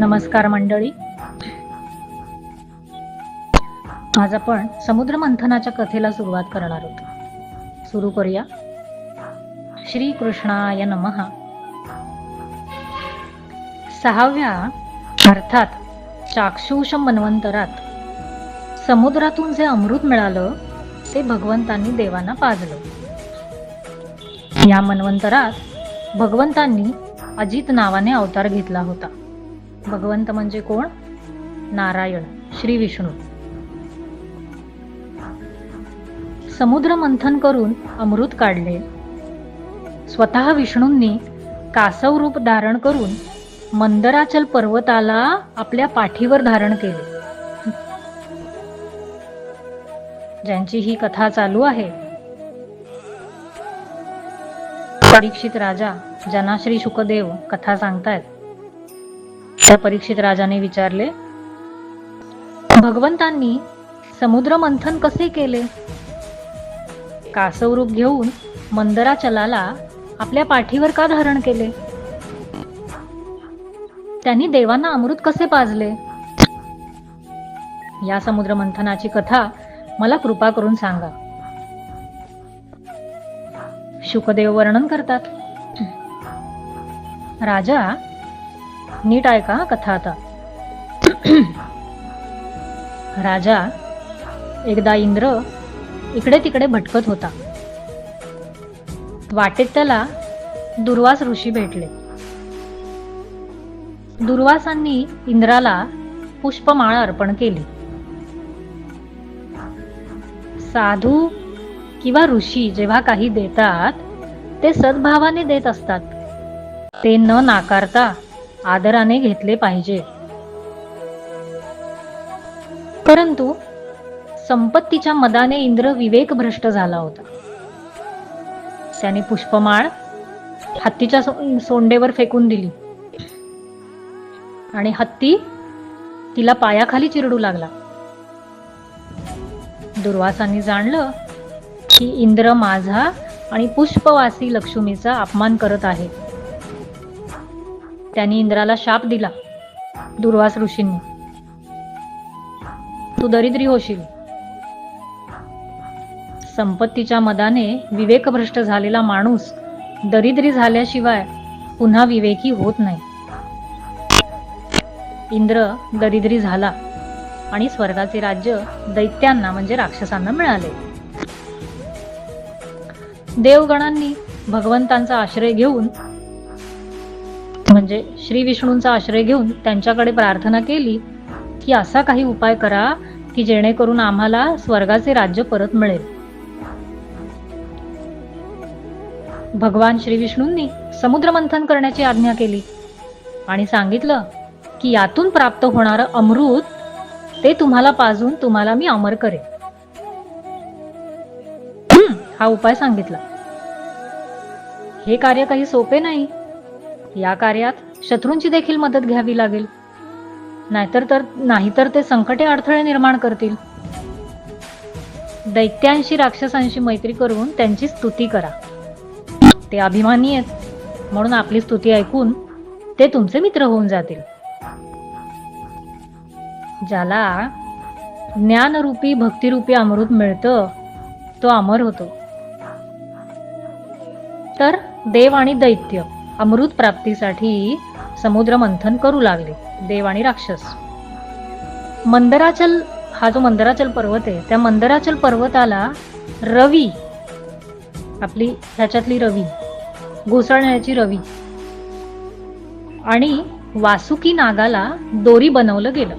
नमस्कार मंडळी. आज आपण समुद्र मंथनाच्या कथेला सुरुवात करणार आहोत सुरू करूया. श्री कृष्णाय नमः. सहाव्या अर्थात चाक्षुष मनवंतरात समुद्रातून जे अमृत मिळालं ते भगवंतांनी देवांना पाजलं. या मनवंतरात भगवंतांनी अजित नावाने अवतार घेतला होता. भगवंत म्हणजे कोण? नारायण श्री विष्णू. समुद्र मंथन करून अमृत काढले. स्वतः विष्णूंनी कासव रूप धारण करून मंदराचल पर्वताला आपल्या पाठीवर धारण केले. ज्यांची ही कथा चालू आहे. परीक्षित राजा जनाश्री श्री शुकदेव कथा सांगतायत. त्या परीक्षित राजाने विचारले भगवंतांनी समुद्र मंथन कसे केले? कासवरूप घेऊन मंदराचलाला आपल्या पाठीवर का धारण केले? त्यांनी देवांना अमृत कसे पाजले? या समुद्र मंथनाची कथा मला कृपा करून सांगा. शुकदेव वर्णन करतात राजा नीट ऐका कथा आता? राजा एकदा इंद्र इकडे तिकडे भटकत होता. वाटेत त्याला दुर्वास ऋषी भेटले. दुर्वासांनी इंद्राला पुष्पमाळ अर्पण केली. साधू किंवा ऋषी जेव्हा काही देतात ते सद्भावाने देत असतात. ते न नाकारता आदराने घेतले पाहिजे. परंतु संपत्तीच्या मदाने इंद्र विवेक भ्रष्ट झाला होता. त्याने पुष्पमाळ हत्तीच्या सोंडेवर फेकून दिली. आणि हत्ती तिला पायाखाली चिरडू लागला. दुर्वासांनी जाणलं की इंद्र माझा आणि पुष्पवासी लक्ष्मीचा अपमान करत आहे. त्याने इंद्राला शाप दिला. दुर्वास ऋषींनी. तू दरिद्री होशील. संपत्तीच्या मदाने विवेकभ्रष्ट झालेला माणूस दरिद्री झाल्याशिवाय पुन्हा विवेकी होत नाही. इंद्र दरिद्री झाला आणि स्वर्गाचे राज्य दैत्यांना म्हणजे राक्षसांना मिळाले. देवगणांनी भगवंतांचा आश्रय घेऊन म्हणजे श्री विष्णूंचा आश्रय घेऊन त्यांच्याकडे प्रार्थना केली की असा काही उपाय करा की जेणेकरून आम्हाला स्वर्गाचे राज्य परत मिळेल. भगवान श्री विष्णूंनी समुद्र मंथन करण्याची आज्ञा केली आणि सांगितलं की यातून प्राप्त होणारं अमृत ते तुम्हाला पाजून तुम्हाला मी अमर करेन. हा उपाय सांगितला. हे कार्य काही सोपे नाही. या कार्यात शत्रूंची देखील मदत घ्यावी लागेल. नाहीतर तर नाहीतर ते संकटे अडथळे निर्माण करतील. दैत्यांशी राक्षसांशी मैत्री करून त्यांची स्तुती करा. ते अभिमानी आहेत. म्हणून आपली स्तुती ऐकून ते तुमचे मित्र होऊन जातील. ज्याला ज्ञानरूपी भक्तिरूपी अमृत मिळतं तो अमर होतो. तर देव आणि दैत्य अमृत प्राप्तीसाठी समुद्र मंथन करू लागले देव आणि राक्षस. मंदराचल हा जो मंदराचल पर्वत आहे त्या मंदराचल पर्वताला रवी आपली ह्याच्यातली रवी घुसळण्याची रवी आणि वासुकी नागाला दोरी बनवलं गेलं.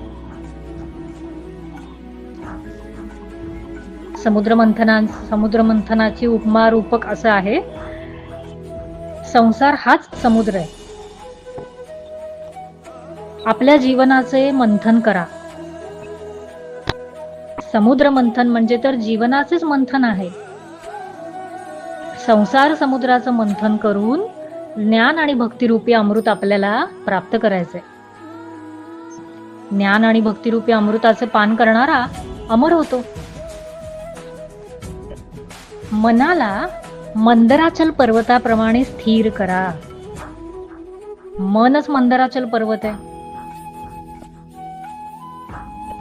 समुद्र मंथना समुद्र मंथनाची उपमा रूपक असं आहे संसार हाच समुद्र आहे. आपल्या जीवनाचे मंथन करा. समुद्र मंथन म्हणजे तर जीवनाचेच मंथन आहे. संसार समुद्राचं मंथन करून ज्ञान आणि भक्तिरूपी अमृत आपल्याला प्राप्त करायचंय. ज्ञान आणि भक्तिरूपी अमृताचे पान करणारा अमर होतो. मनाला मंदराचल पर्वताप्रमाणे स्थिर करा. मनच मंदराचल पर्वत आहे.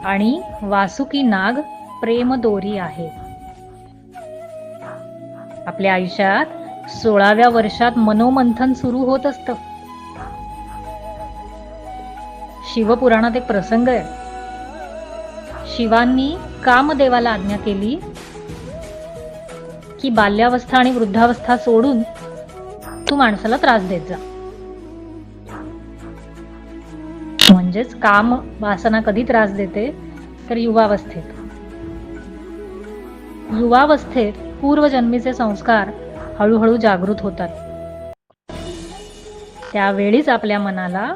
आणि वासुकी नाग प्रेम दोरी आहे. आपल्या आयुष्यात सोळाव्या वर्षात मनोमंथन सुरू होत असतं. शिवपुराणात एक प्रसंग आहे. शिवांनी कामदेवाला आज्ञा केली की बाल्यावस्था आणि वृद्धावस्था सोडून तू माणसाला त्रास देत जा. म्हणजेच काम वासना कधी त्रास देते? तर युवावस्थेत. युवावस्थेत पूर्वजन्मीचे संस्कार हळूहळू जागृत होतात. त्यावेळीच आपल्या मनाला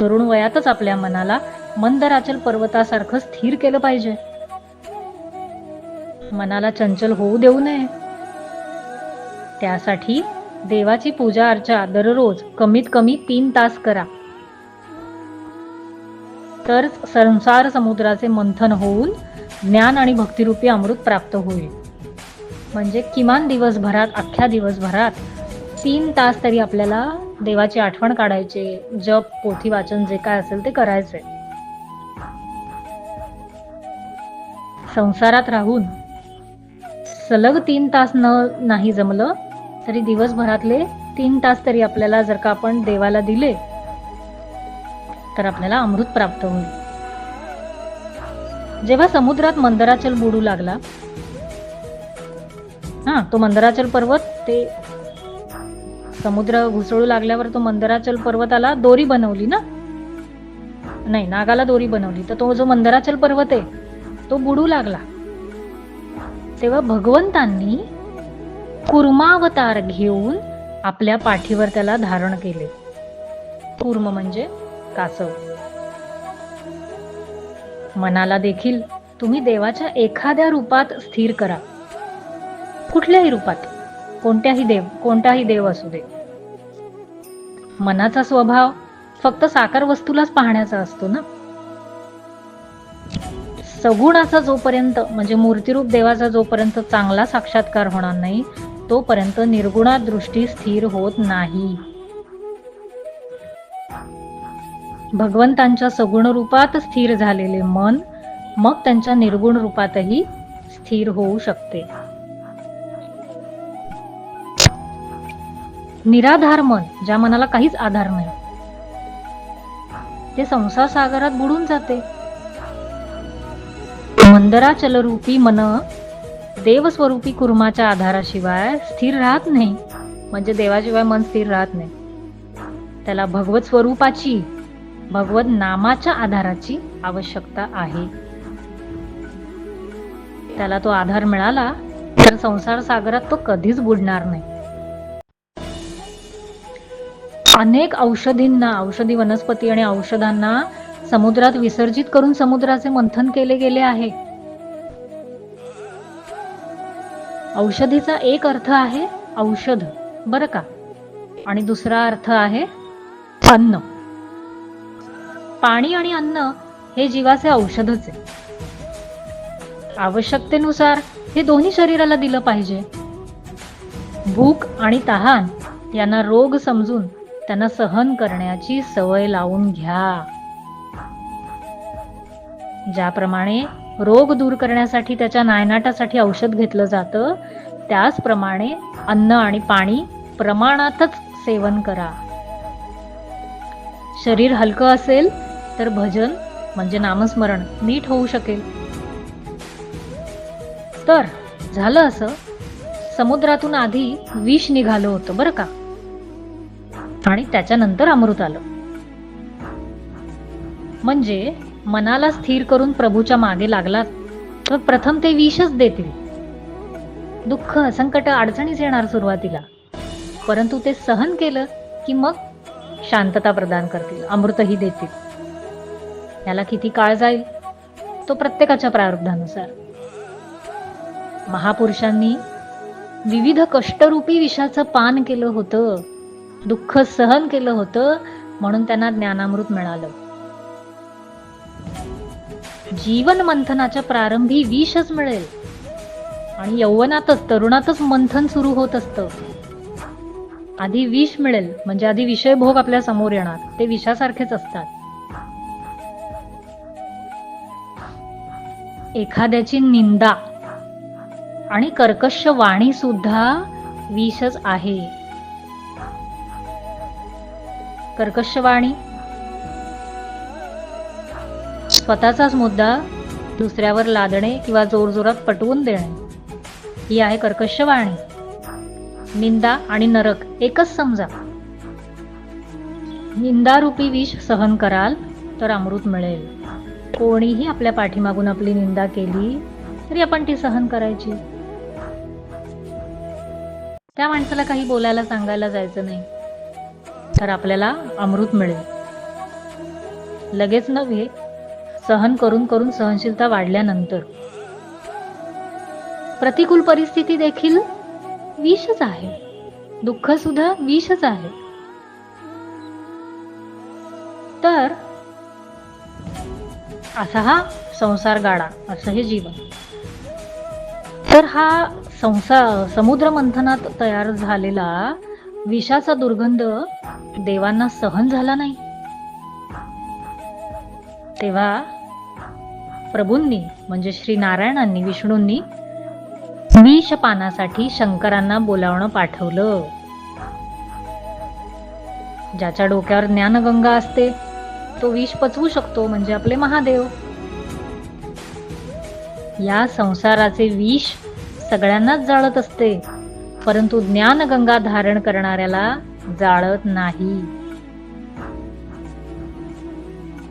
तरुण वयातच आपल्या मनाला मंदराचल पर्वतासारखं स्थिर केलं पाहिजे. मनाला चंचल होऊ देऊ नये. त्यासाठी देवाची पूजा अर्चा दररोज कमीत कमी तीन तास करा. तर संसार समुद्राचे मंथन होऊन ज्ञान आणि भक्तिरूपी अमृत प्राप्त होईल. म्हणजे किमान दिवसभरात अख्ख्या दिवसभरात तीन तास तरी आपल्याला देवाची आठवण काढायचे जप पोथी वाचन जे काय असेल ते करायचे. संसारात राहून सलग तीन तास न नाही जमलं तरी दिवसभरातले तीन तास तरी आपल्याला जर का आपण देवाला दिले तर आपल्याला अमृत प्राप्त होईल. जेव्हा समुद्रात मंदराचल बुडू लागला हा तो मंदराचल पर्वत ते समुद्र घुसळू लागल्यावर तो मंदराचल पर्वताला दोरी बनवली ना? नाही नागाला दोरी बनवली. तर तो जो मंदराचल पर्वत आहे तो बुडू लागला. तेव्हा भगवंतांनी कुर्मावतार घेऊन आपल्या पाठीवर त्याला धारण केले. कुर्म म्हणजे कासव. मनाला देखील तुम्ही देवाच्या एखाद्या रूपात स्थिर करा. कुठल्याही रूपात कोणत्याही देव कोणताही देव असू दे. मनाचा स्वभाव फक्त साकार वस्तूलाच पाहण्याचा असतो ना? सगुणाचा जोपर्यंत म्हणजे मूर्तिरूप देवाचा जोपर्यंत चांगला साक्षात्कार होणार नाही तोपर्यंत निर्गुणा दृष्टी स्थिर होत नाही. भगवंतांच्या सगुण रूपात स्थिर झालेले मन मग त्यांच्या निर्गुण रूपातही स्थिर होऊ शकते. निराधार मन ज्या मनाला काहीच आधार नाही ते संसार सागरात बुडून जाते. मंदराचलरूपी मन देवस्वरूपी कुर्माच्या आधाराशिवाय स्थिर राहत नाही. म्हणजे देवाशिवाय मन स्थिर राहत नाही. त्याला भगवत स्वरूपाची भगवत नामाच्या आधाराची आवश्यकता आहे. त्याला तो आधार मिळाला तर संसार सागरात तो कधीच बुडणार नाही. अनेक औषधींना औषधी वनस्पती आणि औषधांना समुद्रात विसर्जित करून समुद्राचे मंथन केले गेले आहे. औषधीचा एक अर्थ आहे औषध बरं का? आणि दुसरा अर्थ आहे अन्न. पाणी आणि अन्न हे जीवाचे औषधच आहे. आवश्यकतेनुसार हे दोन्ही शरीराला दिलं पाहिजे. भूक आणि तहान यांना रोग समजून त्यांना सहन करण्याची सवय लावून घ्या. ज्याप्रमाणे रोग दूर करण्यासाठी त्याच्या नायनाटासाठी औषध घेतलं जातं. त्याचप्रमाणे अन्न आणि पाणी प्रमाणातच सेवन करा. शरीर हलकं असेल तर भजन म्हणजे नामस्मरण नीट होऊ शकेल. तर झालं असं. समुद्रातून आधी विष निघालं होतं बरं का? आणि त्याच्यानंतर अमृत आलं. म्हणजे मनाला स्थिर करून प्रभूच्या मागे लागलात तर प्रथम ते विषच देतील. दुःख संकट अडचणीच येणार सुरुवातीला. परंतु ते सहन केलं की मग शांतता प्रदान करतील अमृतही देतील. याला किती काळ जाईल? तो प्रत्येकाच्या प्रारब्धानुसार. महापुरुषांनी विविध कष्टरूपी विषाचं पान केलं होतं दुःख सहन केलं होतं म्हणून त्यांना ज्ञानामृत मिळालं. जीवन मंथनाच्या प्रारंभी विषच मिळेल. आणि यौवनातच तरुणातच मंथन सुरू होत असतं. आधी विष मिळेल म्हणजे आधी विषय भोग आपल्यासमोर येणार. ते विषासारखेच असतात. एखाद्याची निंदा आणि कर्कश वाणी सुद्धा विषच आहे. कर्कश वाणी स्वतःचाच मुद्दा दुसऱ्यावर लादणे किंवा जोरजोरात पटवून देणे. ही आहे कर्कश वाणी निंदा आणि नरक एकच समजा. निंदारूपी विष सहन कराल तर अमृत मिळेल. कोणीही आपल्या पाठीमागून आपली निंदा केली तरी आपण ती सहन करायची. त्या माणसाला काही बोलायला सांगायला जायचं नाही. तर आपल्याला अमृत मिळेल. लगेच नव्हे सहन करून करून सहनशीलता वाढल्यानंतर. प्रतिकूल परिस्थिती देखील विषच आहे. दुःख सुद्धा विषच आहे. तर असा हा संसार गाडा असं हे जीवन. तर हा संसार समुद्र मंथनात तयार झालेला विषाचा दुर्गंध देवांना सहन झाला नाही. तेव्हा प्रभूंनी म्हणजे श्री नारायणांनी विष्णूंनी विष पानासाठी शंकरांना बोलावणं पाठवलं. ज्याच्या डोक्यावर ज्ञानगंगा असते तो विष पचवू शकतो म्हणजे आपले महादेव. या संसाराचे विष सगळ्यांनाच जाळत असते परंतु ज्ञानगंगा धारण करणाऱ्याला जाळत नाही.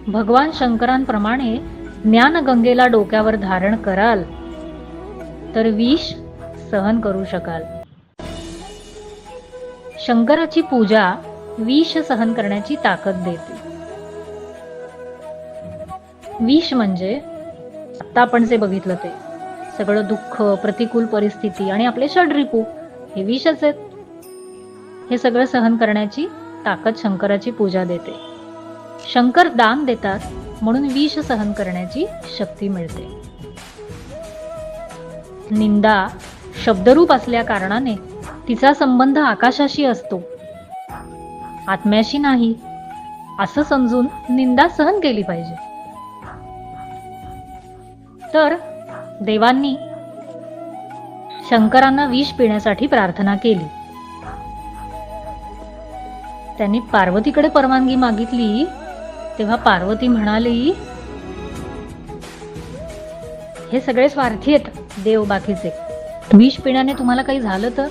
भगवान शंकरांप्रमाणे ज्ञानगंगेला डोक्यावर धारण कराल तर विष सहन करू शकाल. शंकराची पूजा विष सहन करण्याची ताकद देते. विष म्हणजे आता आपण जे बघितलं ते सगळं दुःख प्रतिकूल परिस्थिती आणि आपले षडरिपू हे विषच आहेत. हे सगळं सहन करण्याची ताकद शंकराची पूजा देते. शंकर दान देतात म्हणून विष सहन करण्याची शक्ती मिळते. निंदा शब्दरूप असल्या कारणाने तिचा संबंध आकाशाशी असतो. आत्म्याशी नाही असं समजून निंदा सहन केली पाहिजे. तर देवांनी शंकरांना विष पिण्यासाठी प्रार्थना केली. त्यांनी पार्वतीकडे परवानगी मागितली तेव्हा पार्वती म्हणाली हे सगळे स्वार्थी आहेत देव बाकीचे विष पिण्याने तुम्हाला काही झालं तर?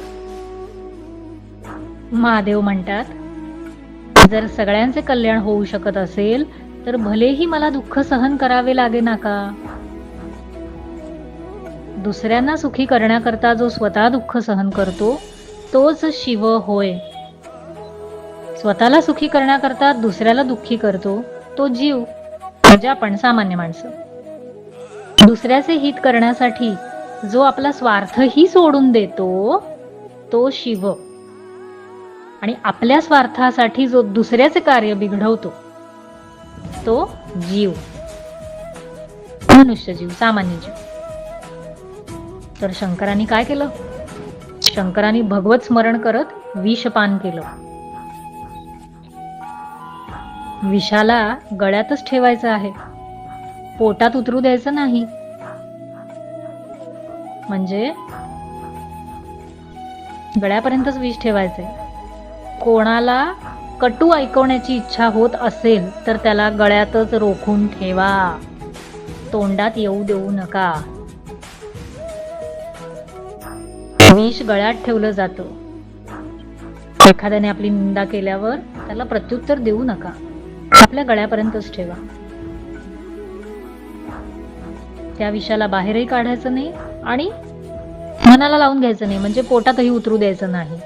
महादेव म्हणतात जर सगळ्यांचे कल्याण होऊ शकत असेल तर भलेही मला दुःख सहन करावे लागे ना का? दुसऱ्यांना सुखी करण्याकरता जो स्वतः दुःख सहन करतो तोच शिव होय. स्वतःला सुखी करण्याकरता दुसऱ्याला दुःखी करतो तो जीव म्हणजे आपण सामान्य माणसं. दुसऱ्याचे हित करण्यासाठी जो आपला स्वार्थही सोडून देतो तो शिव. आणि आपल्या स्वार्थासाठी जो दुसऱ्याचे कार्य बिघडवतो तो जीव. मनुष्य जीव सामान्य जीव. तर शंकरांनी काय केलं? शंकरांनी भगवत स्मरण करत विषपान केलं. विषाला गळ्यातच ठेवायचं आहे. पोटात उतरू द्यायचं नाही. म्हणजे? गळ्यापर्यंतच विष ठेवायचंय. कोणाला कटू ऐकवण्याची इच्छा होत असेल तर त्याला गळ्यातच रोखून ठेवा. तोंडात येऊ देऊ नका. विष गळ्यात ठेवलं जातं. एखाद्याने आपली निंदा केल्यावर त्याला प्रत्युत्तर देऊ नका. आपल्या गळ्यापर्यंतच ठेवा. त्या विषाला बाहेरही काढायचं नाही आणि मनाला लावून घ्यायचं नाही म्हणजे पोटातही उतरू द्यायचं नाही.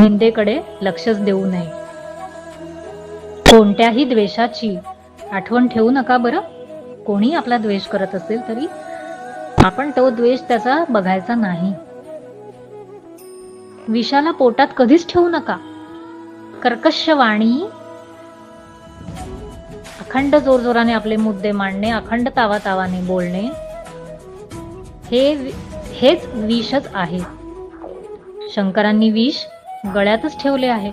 निंदेकडे लक्षच देऊ नये. कोणत्याही द्वेषाची आठवण ठेवू नका बरं. कोणी आपला द्वेष करत असेल तरी आपण तो द्वेष त्याचा बघायचा नाही. विषाला पोटात कधीच ठेवू नका. कर्कश वाणी अखंड जोरजोराने आपले मुद्दे मांडणे अखंड तावा तावाने बोलणे हे हेच विषच आहे. शंकरांनी विष गळ्यातच ठेवले आहे.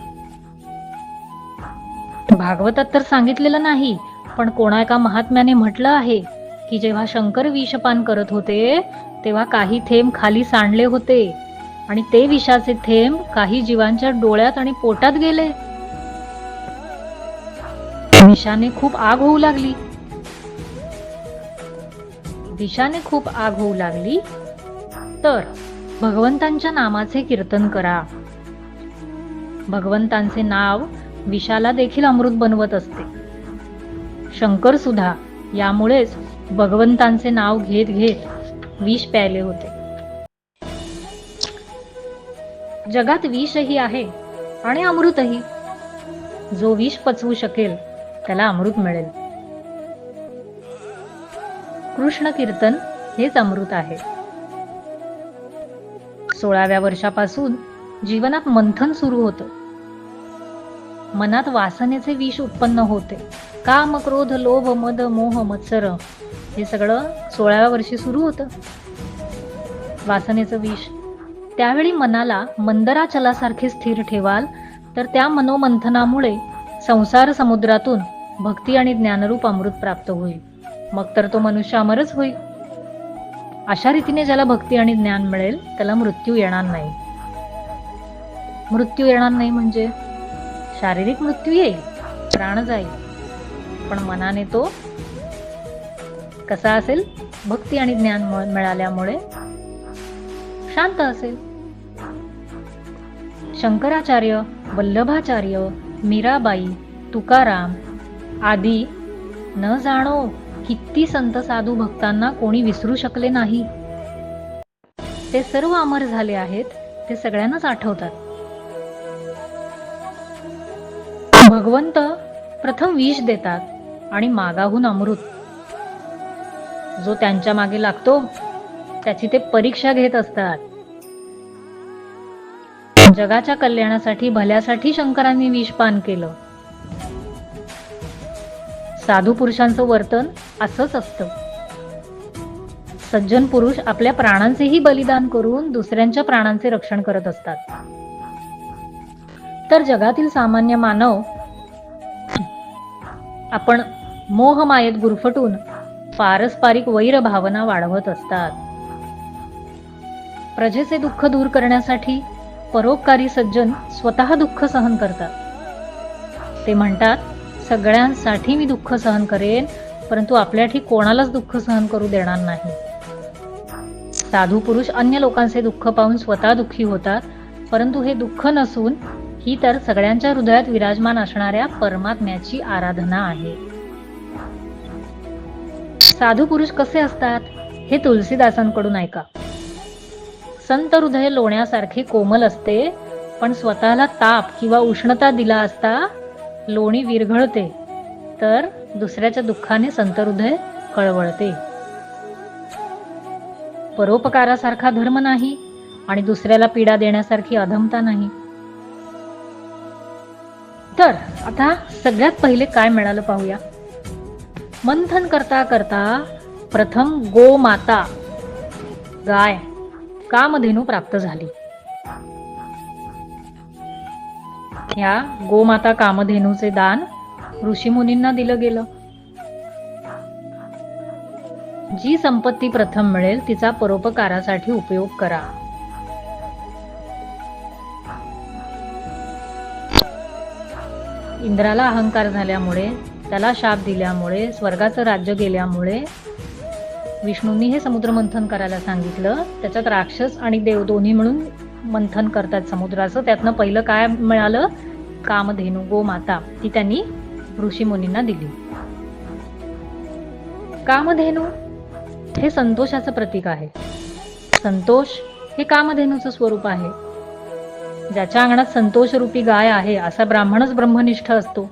भागवतात तर सांगितलेलं नाही पण कोणा एका महात्म्याने म्हटलं आहे की जेव्हा शंकर विषपान करत होते तेव्हा काही थेंब खाली सांडले होते आणि ते विषाचे थेंब काही जीवांच्या डोळ्यात आणि पोटात गेले. दिशाने खूप आग होऊ लागली. विषाने खूप आग होऊ लागली. तर भगवंतांच्या नामाचे कीर्तन करा. भगवंतांचे नाव विषाला देखील अमृत बनवत असते. शंकर सुद्धा यामुळेच भगवंतांचे नाव घेत घेत विष प्यायले होते. जगात विषही आहे आणि अमृतही. जो विष पचवू शकेल त्याला अमृत मिळेल. कृष्ण कीर्तन हेच अमृत आहे. सोळाव्या वर्षापासून जीवनात मंथन सुरू होतं. मनात वासनेचे विष उत्पन्न होते. काम क्रोध लोभ मद मोह मत्सर हे सगळं सोळाव्या वर्षी सुरू होतं. वासनेचं विष. त्यावेळी मनाला मंदराचलासारखे स्थिर ठेवाल तर त्या मनोमंथनामुळे संसार समुद्रातून भक्ती आणि ज्ञानरूप अमृत प्राप्त होईल. मग तर तो मनुष्य अमरच होईल. अशा रीतीने ज्याला भक्ती आणि ज्ञान मिळेल त्याला मृत्यू येणार नाही. मृत्यू येणार नाही म्हणजे शारीरिक मृत्यू येईल प्राण जाईल. पण मनाने तो कसा असेल? भक्ती आणि ज्ञान मिळाल्यामुळे शांत असेल. शंकराचार्य वल्लभाचार्य मीराबाई तुकाराम आदी न जाणो किती संत साधू भक्तांना कोणी विसरू शकले नाही. ते सर्व अमर झाले आहेत ते सगळ्यांनाच आठवतात. भगवंत प्रथम विष देतात आणि मागाहून अमृत. जो त्यांच्या मागे लागतो त्याची ते परीक्षा घेत असतात. जगाच्या कल्याणासाठी भल्यासाठी शंकरांनी विषपान केलं. साधू पुरुषांचं वर्तन असंच असतं. सज्जन पुरुष आपल्या प्राणांचेही बलिदान करून दुसऱ्यांच्या प्राणांचे रक्षण करत असतात. तर जगातील सामान्य मानव आपण मोहमायेत गुरफटून पारस्परिक वैर भावना वाढवत असतात. प्रजेचे दुःख दूर करण्यासाठी परोपकारी सज्जन स्वतः दुःख सहन करतात. ते म्हणतात सगळ्यांसाठी मी दुःख सहन करेन परंतु आपल्याठी कोणालाच दुःख सहन करू देणार नाही. साधू पुरुष अन्य लोकांचे दुःख पाहून स्वतः दुःखी होतात परंतु हे दुःख नसून ही तर सगळ्यांच्या हृदयात विराजमान असणाऱ्या परमात्म्याची आराधना आहे. साधू पुरुष कसे असतात हे तुलसीदासांकडून ऐका. संत हृदय लोण्यासारखे कोमल असते पण स्वतःला ताप किंवा उष्णता दिला असता लोणी विरघळते तर दुसऱ्याच्या दुःखाने संत हृदय कळवळते. परोपकारासारखा धर्म नाही आणि दुसऱ्याला पीडा देण्यासारखी अधमता नाही. तर आता सगळ्यात पहिले काय मिळालं पाहूया. मंथन करता करता प्रथम गोमाता गाय कामधेनू प्राप्त झाली. ह्या गोमाता कामधेनूचे दान ऋषीमुनींना दिलं गेलं. जी संपत्ती प्रथम मिळेल तिचा परोपकारासाठी उपयोग करा. इंद्राला अहंकार झाल्यामुळे त्याला शाप दिल्यामुळे स्वर्गाचं राज्य गेल्यामुळे विष्णूंनी हे समुद्र मंथन करायला सांगितलं. त्याच्यात राक्षस आणि देव दोन्ही मिळून मंथन करतात समुद्राचं. त्यातनं पहिलं काय मिळालं? कामधेनू गोमाता ती त्यांनी ऋषी मुनींना दिली. कामधेनू हे संतोषाचं प्रतीक आहे. संतोष हे कामधेनूचं स्वरूप आहे. ज्याच्या अंगणात संतोष रूपी गाय आहे असा ब्राह्मणच ब्रह्मनिष्ठ असतो.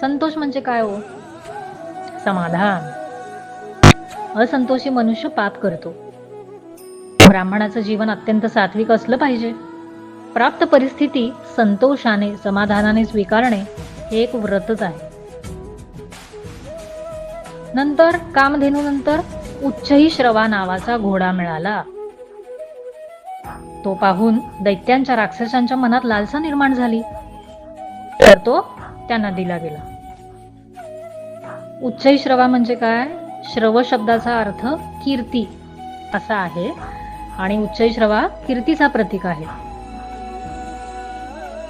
संतोष म्हणजे काय हो? समाधान. असंतोषी मनुष्य पाप करतो. ब्राह्मणाचं जीवन अत्यंत सात्विक असलं पाहिजे. प्राप्त परिस्थिती संतोषाने समाधानाने स्वीकारणे हे एक व्रतच आहे. नंतर कामधेनूनंतर उच्चही श्रवा नावाचा घोडा मिळाला. तो पाहून दैत्यांच्या राक्षसांच्या मनात लालसा निर्माण झाली. तर तो त्यांना दिला गेला. उच्चही श्रवा म्हणजे काय? श्रव शब्दाचा अर्थ कीर्ती असा आहे. आणि उच्चैश्रवा कीर्तीचा प्रतीक आहे.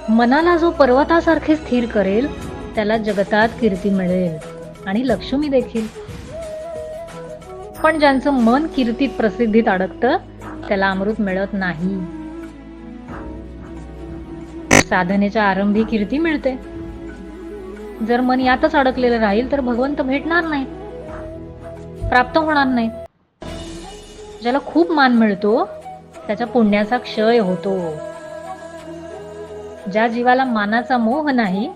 मनाला जो पर्वतासारखे स्थिर करेल त्याला जगतात कीर्ती मिळेल आणि लक्ष्मी देखील. पण ज्यांचं मन कीर्तीत प्रसिद्धीत अडकतं त्याला अमृत मिळत नाही. साधनेच्या आरंभी कीर्ती मिळते. जर मन यातच अडकलेलं राहील तर भगवंत भेटणार नाही. प्राप्त होणार नाही. ज्याला खूप मान मिळतो त्याच्या पुण्याचा क्षय होतो. ज्या जीवाला मानाचा मोह नाही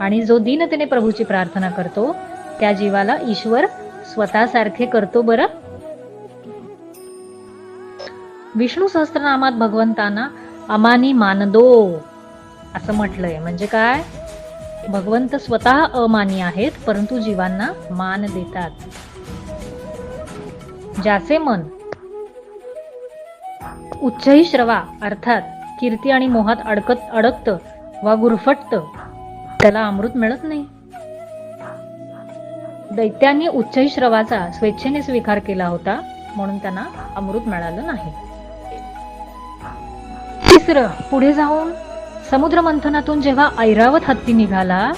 आणि जो दीनतेने प्रभूची प्रार्थना करतो त्या जीवाला ईश्वर स्वतःसारखे करतो बरं? विष्णू सहस्त्रनामात भगवंतांना अमानी मानदो असं म्हटलंय. म्हणजे काय? भगवंत स्वतः अमानी आहेत परंतु जीवांना मान देतात. ज्याचे मन उच्चही श्रवा अर्थात कीर्ती आणि मोहात अडकत अडकतं वा गुरफटतं त्याला अमृत मिळत नाही. दैत्यांनी उच्चही श्रवाचा स्वेच्छेने स्वीकार केला होता म्हणून त्यांना अमृत मिळालं नाही. तिसरं पुढे जाऊन समुद्र मंथनातून जेव्हा ऐरावत हत्ती निघाला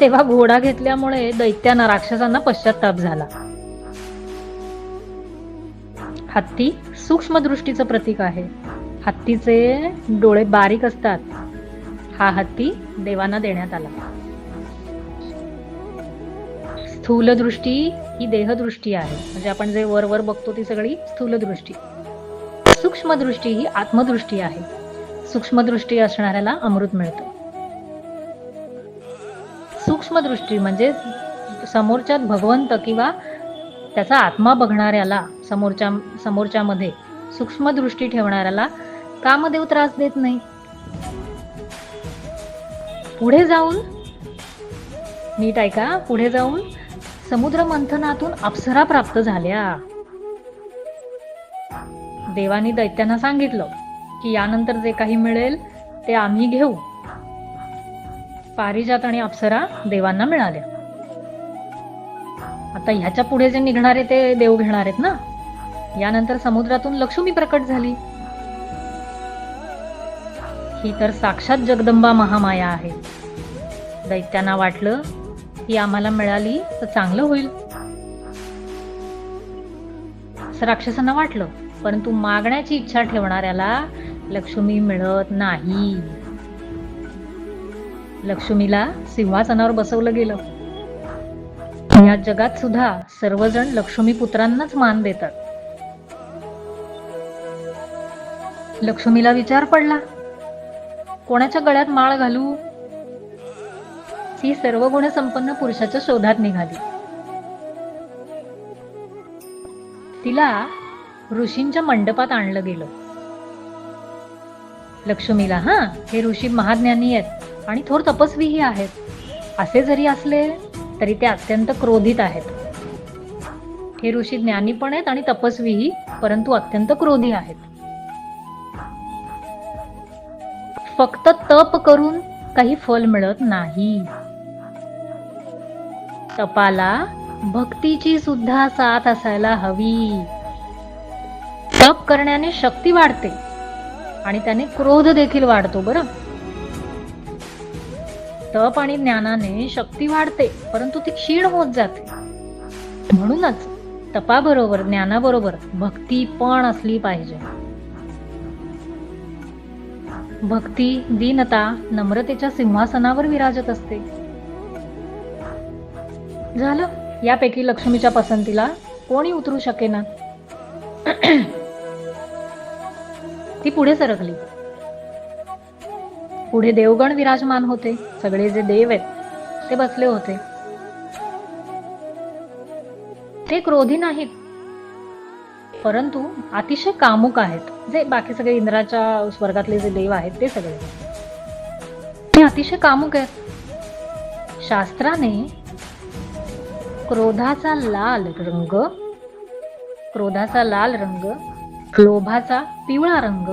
तेव्हा घोडा घेतल्यामुळे दैत्यांना राक्षसांना पश्चाताप झाला. हत्ती सूक्ष्मदृष्टीचं प्रतीक आहे. हत्तीचे डोळे बारीक असतात. हा हत्ती देवांना देण्यात आला. स्थूल दृष्टी ही देहदृष्टी आहे. म्हणजे आपण जे वर वर बघतो ती सगळी स्थूल दृष्टी ही आत्मदृष्टी आहे. सूक्ष्मदृष्टी असणाऱ्याला अमृत मिळतं. सूक्ष्मदृष्टी म्हणजे समोरच्यात भगवंत किंवा त्याचा आत्मा बघणाऱ्याला समोरच्या समोरच्यामध्ये सूक्ष्म दृष्टी ठेवणाऱ्याला कामदेव त्रास देत नाही पुढे जाऊन नीट ऐका पुढे जाऊन समुद्र मंथनातून अप्सरा प्राप्त झाल्या. देवानी दैत्यांना सांगितलं की यानंतर जे काही मिळेल ते आम्ही घेऊ. पारिजात आणि अप्सरा देवांना मिळाल्या. आता ह्याच्या पुढे जे निघणारे ते देव घेणार आहेत ना? यानंतर समुद्रातून लक्ष्मी प्रकट झाली. ही तर साक्षात जगदंबा महामाया आहे. दैत्यांना वाटलं ही आम्हाला मिळाली तर चांगलं होईल. राक्षसांना वाटलं परंतु मागण्याची इच्छा ठेवणाऱ्याला लक्ष्मी मिळत नाही. लक्ष्मीला सिंहासनावर बसवलं गेलं. या जगात सुद्धा सर्वजण लक्ष्मी पुत्रांनाच मान देतात. लक्ष्मीला विचार पडला. कोणाच्या गळ्यात माळ घालू? ती सर्व गुणसंपन्न पुरुषाच्या शोधात निघाली. तिला ऋषींच्या मंडपात आणलं गेलं. लक्ष्मीला हा हे ऋषी महाज्ञानी आहेत आणि थोर तपस्वीही आहेत. असे जरी असले तरी ते अत्यंत क्रोधित आहेत. हे ऋषी ज्ञानी पण आहेत आणि तपस्वीही परंतु अत्यंत क्रोधी आहेत. फक्त तप करून काही फल मिळत नाही. तपाला भक्तीची सुद्धा साथ असायला हवी. तप करण्याने शक्ती वाढते आणि त्याने क्रोध देखील वाढतो बरं. तप आणि ज्ञानाने शक्ती वाढते परंतु ती क्षीण होत जाते. म्हणूनच तपाबरोबर ज्ञानाबरोबर भक्ती पण असली पाहिजे. भक्ती दीनता नम्रतेच्या सिंहासनावर विराजत असते. झालं? यापैकी लक्ष्मीच्या पसंतीला कोणी उतरू शकेना? ती पुढे सरकली. पुढे देवगण विराजमान होते. सगळे जे देव आहेत ते बसले होते. ते क्रोधी नाहीत. परंतु अतिशय कामुक आहेत. जे बाकी सगळे इंद्राच्या स्वर्गातले जे देव आहेत ते सगळे. ते अतिशय कामुक आहेत. शास्त्राने क्रोधाचा लाल रंग क्रोधाचा लाल रंग लोभाचा पिवळा रंग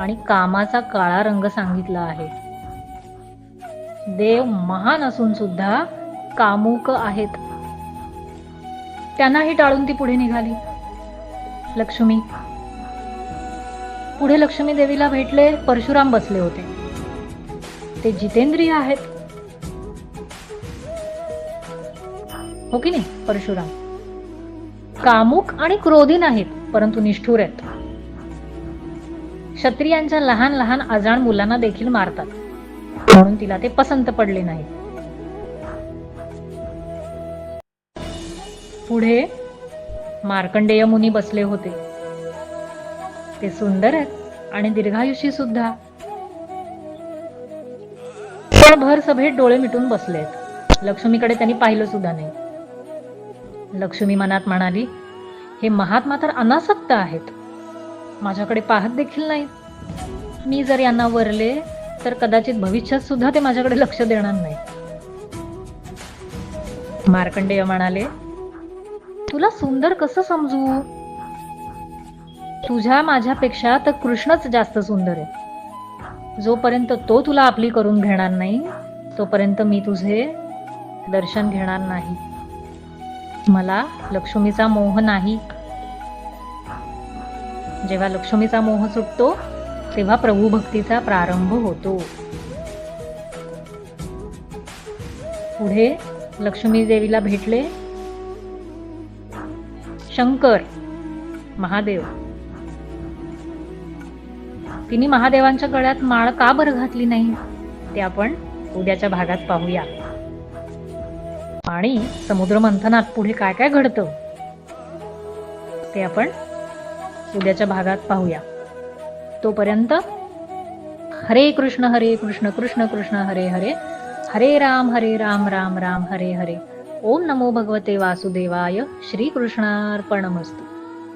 आणि कामाचा काळा रंग सांगितला आहे. देव महान असून सुद्धा कामुक आहेत. त्यांनाही टाळून ती पुढे निघाली. लक्ष्मी. पुढे लक्ष्मी देवीला भेटले परशुराम बसले होते. ते जितेंद्रिय आहेत. हो की नाही परशुराम? कामुक आणि क्रोधी नाहीत परंतु निष्ठुर आहेत. क्षत्रियांच्या लहान लहान अजाण मुलांना देखील मारतात. म्हणून तिला ते पसंत पडले नाही पुढे मार्कंडेय मुनी बसले होते. ते सुंदर आहेत आणि दीर्घायुषी सुद्धा. पण भर सभेत डोळे मिटून बसले आहेत. लक्ष्मीकडे त्यांनी पाहिलं सुद्धा नाही. लक्ष्मी मनात म्हणाली हे महात्मा तर अनासक्त आहेत. माझ्याकडे पाहत देखील नाही मी जर यांना वरले तर कदाचित भविष्यात सुद्धा ते माझ्याकडे लक्ष देणार नाही मार्कंडेय म्हणाले तुला सुंदर कसं समजू? तुझ्या माझ्यापेक्षा तर कृष्णच जास्त सुंदर आहे. जोपर्यंत तो तुला आपली करून घेणार नाही तोपर्यंत मी तुझे दर्शन घेणार नाही. मला लक्ष्मीचा मोह नाही. जेव्हा लक्ष्मीचा मोह सुटतो तेव्हा प्रभू भक्तीचा प्रारंभ होतो. पुढे लक्ष्मी देवीला भेटले शंकर. महादेव. तिने महादेवांच्या गळ्यात माळ का बरं घातली नाही? ते आपण उद्याच्या भागात पाहूया. आणि समुद्र मंथनात पुढे काय काय घडतं? ते आपण उद्याच्या भागात पाहूया. तोपर्यंत हरे कृष्ण हरे कृष्ण कृष्ण कृष्ण हरे हरे. हरे राम हरे राम राम राम हरे हरे. ओम नमो भगवते वासुदेवाय श्रीकृष्णार्पणमस्तु.